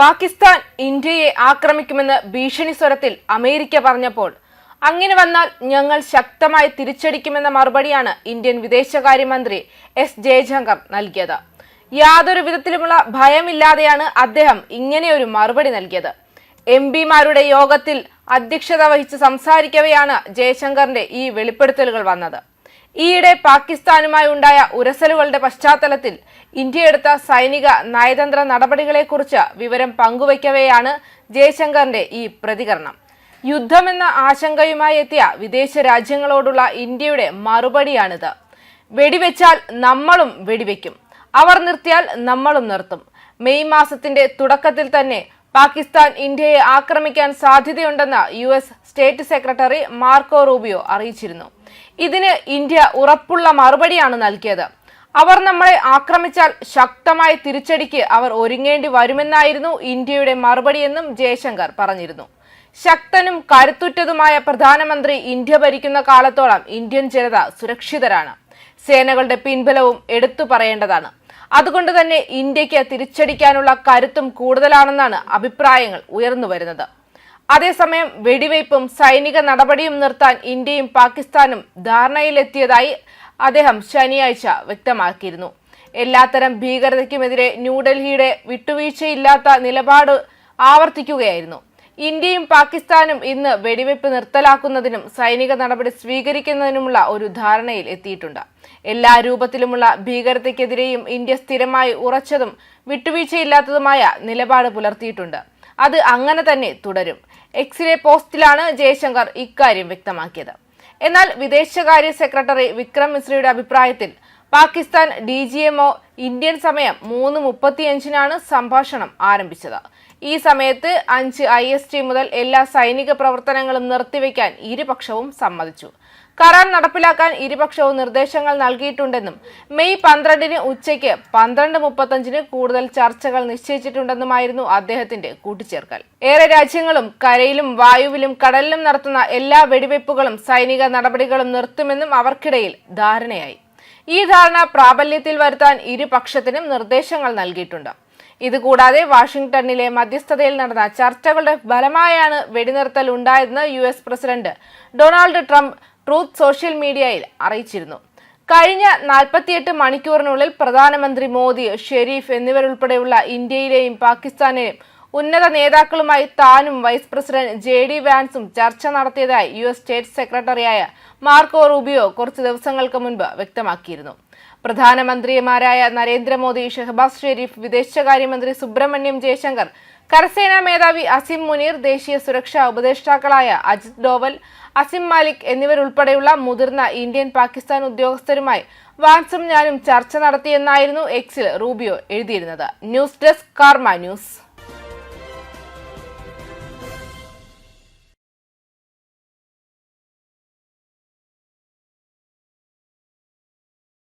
പാകിസ്ഥാൻ ഇന്ത്യയെ ആക്രമിക്കുമെന്ന് ഭീഷണി സ്വരത്തിൽ അമേരിക്ക പറഞ്ഞപ്പോൾ അങ്ങനെ വന്നാൽ ഞങ്ങൾ ശക്തമായി തിരിച്ചടിക്കുമെന്ന മറുപടിയാണ് ഇന്ത്യൻ വിദേശകാര്യമന്ത്രി എസ്. ജയശങ്കർ നൽകിയത്. യാതൊരു വിധത്തിലുമുള്ള ഭയമില്ലാതെയാണ് അദ്ദേഹം ഇങ്ങനെയൊരു മറുപടി നൽകിയത്. എം പിമാരുടെ യോഗത്തിൽ അധ്യക്ഷത വഹിച്ച് സംസാരിക്കവെയാണ് ജയശങ്കറിന്റെ ഈ വെളിപ്പെടുത്തലുകൾ വന്നത്. ഈയിടെ പാകിസ്ഥാനുമായി ഉണ്ടായ ഉരസലുകളുടെ പശ്ചാത്തലത്തിൽ ഇന്ത്യ എടുത്ത സൈനിക നയതന്ത്ര നടപടികളെക്കുറിച്ച് വിവരം പങ്കുവയ്ക്കവെയാണ് ജയശങ്കറിന്റെ ഈ പ്രതികരണം. യുദ്ധമെന്ന ആശങ്കയുമായി എത്തിയ വിദേശ രാജ്യങ്ങളോടുള്ള ഇന്ത്യയുടെ മറുപടിയാണിത്. വെടിവെച്ചാൽ നമ്മളും വെടിവെക്കും. അവർ നിർത്തിയാൽ നമ്മളും നിർത്തും. മെയ് മാസത്തിന്റെ തുടക്കത്തിൽ തന്നെ പാകിസ്ഥാൻ ഇന്ത്യയെ ആക്രമിക്കാൻ സാധ്യതയുണ്ടെന്ന് U S state secretary Marco Rubio അറിയിച്ചിരുന്നു. ഇതിന് ഇന്ത്യ ഉറപ്പുള്ള മറുപടിയാണ് നൽകിയത്. അവർ നമ്മളെ ആക്രമിച്ചാൽ ശക്തമായ തിരിച്ചടിക്ക് അവർ ഒരുങ്ങേണ്ടി വരുമെന്നായിരുന്നു ഇന്ത്യയുടെ മറുപടിയെന്നും ജയശങ്കർ പറഞ്ഞിരുന്നു. ശക്തനും കരുത്തുറ്റതുമായ പ്രധാനമന്ത്രി ഇന്ത്യ ഭരിക്കുന്ന കാലത്തോളം ഇന്ത്യൻ ജനത സുരക്ഷിതരാണ്. സേനകളുടെ പിൻബലവും എടുത്തു പറയേണ്ടതാണ്. അതുകൊണ്ട് തന്നെ ഇന്ത്യയ്ക്ക് തിരിച്ചടിക്കാനുള്ള കരുത്തും കൂടുതലാണെന്നാണ് അഭിപ്രായങ്ങൾ ഉയർന്നു വരുന്നത്. അതേസമയം വെടിവയ്പും സൈനിക നടപടിയും നിർത്താൻ ഇന്ത്യയും പാകിസ്ഥാനും ധാരണയിലെത്തിയതായി അദ്ദേഹം ശനിയാഴ്ച വ്യക്തമാക്കിയിരുന്നു. എല്ലാത്തരം ഭീകരതയ്ക്കുമെതിരെ ന്യൂഡൽഹിയുടെ വിട്ടുവീഴ്ചയില്ലാത്ത നിലപാട് ആവർത്തിക്കുകയായിരുന്നു. ഇന്ത്യയും പാകിസ്ഥാനും ഇന്ന് വെടിവെപ്പ് നിർത്തലാക്കുന്നതിനും സൈനിക നടപടി സ്വീകരിക്കുന്നതിനുമുള്ള ഒരു ധാരണയിൽ എത്തിയിട്ടുണ്ട്. എല്ലാ രൂപത്തിലുമുള്ള ഭീകരതയ്ക്കെതിരെയും ഇന്ത്യ സ്ഥിരമായി ഉറച്ചതും വിട്ടുവീഴ്ചയില്ലാത്തതുമായ നിലപാട് പുലർത്തിയിട്ടുണ്ട്. അത് അങ്ങനെ തന്നെ തുടരും. എക്സിലെ പോസ്റ്റിലാണ് ജയശങ്കർ ഇക്കാര്യം വ്യക്തമാക്കിയത്. എന്നാൽ വിദേശകാര്യ സെക്രട്ടറി വിക്രം മിശ്രയുടെ അഭിപ്രായത്തിൽ Pakistan D G MO Indian സമയം മൂന്ന് മുപ്പത്തിയഞ്ചിനാണ് സംഭാഷണം ആരംഭിച്ചത്. ഈ സമയത്ത് അഞ്ച് ഐ എസ് ടി മുതൽ എല്ലാ സൈനിക പ്രവർത്തനങ്ങളും നിർത്തിവെക്കാൻ ഇരുപക്ഷവും സമ്മതിച്ചു. കരാർ നടപ്പിലാക്കാൻ ഇരുപക്ഷവും നിർദ്ദേശങ്ങൾ നൽകിയിട്ടുണ്ടെന്നും മെയ് പന്ത്രണ്ടിന് ഉച്ചയ്ക്ക് പന്ത്രണ്ട് മുപ്പത്തഞ്ചിന് കൂടുതൽ ചർച്ചകൾ നിശ്ചയിച്ചിട്ടുണ്ടെന്നുമായിരുന്നു അദ്ദേഹത്തിന്റെ കൂട്ടിച്ചേർക്കൽ. ഏറെ രാജ്യങ്ങളും കരയിലും വായുവിലും കടലിലും നടത്തുന്ന എല്ലാ വെടിവയ്പ്പുകളും സൈനിക നടപടികളും നിർത്തുമെന്നും അവർക്കിടയിൽ ധാരണയായി. ഈ ധാരണ പ്രാബല്യത്തിൽ വരുത്താൻ ഇരുപക്ഷത്തിനും നിർദ്ദേശങ്ങൾ നൽകിയിട്ടുണ്ട്. ഇതുകൂടാതെ വാഷിംഗ്ടണിലെ മധ്യസ്ഥതയിൽ നടന്ന ചർച്ചകളുടെ ഫലമായാണ് വെടിനിർത്തൽ ഉണ്ടായതെന്ന് U S president Donald Trump Truth Social മീഡിയയിൽ അറിയിച്ചിരുന്നു. കഴിഞ്ഞ നാൽപ്പത്തിയെട്ട് മണിക്കൂറിനുള്ളിൽ പ്രധാനമന്ത്രി മോദി ഷെരീഫ് എന്നിവരുൾപ്പെടെയുള്ള ഇന്ത്യയിലെയും പാകിസ്ഥാനിലെയും ഉന്നത നേതാക്കളുമായി താനും വൈസ് പ്രസിഡന്റ് ജെ ഡി വാൻസും ചർച്ച നടത്തിയതായി യു എസ് സ്റ്റേറ്റ് സെക്രട്ടറിയായ മാർക്കോ റൂബിയോ കുറച്ച് ദിവസങ്ങൾക്ക് മുൻപ് വ്യക്തമാക്കിയിരുന്നു. പ്രധാനമന്ത്രിമാരായ നരേന്ദ്രമോദി ഷെഹബാസ് ഷെരീഫ് വിദേശകാര്യമന്ത്രി സുബ്രഹ്മണ്യം ജയശങ്കർ കരസേനാ മേധാവി അസിം മുനീർ ദേശീയ സുരക്ഷാ ഉപദേഷ്ടാക്കളായ അജിത് ഡോവൽ അസിം മാലിക് എന്നിവരുൾപ്പെടെയുള്ള മുതിർന്ന ഇന്ത്യൻ പാകിസ്ഥാൻ ഉദ്യോഗസ്ഥരുമായി വാൻസും ഞാനും ചർച്ച നടത്തിയെന്നായിരുന്നു എക്സിൽ റൂബിയോ എഴുതിയിരുന്നത്. News desk Karma news.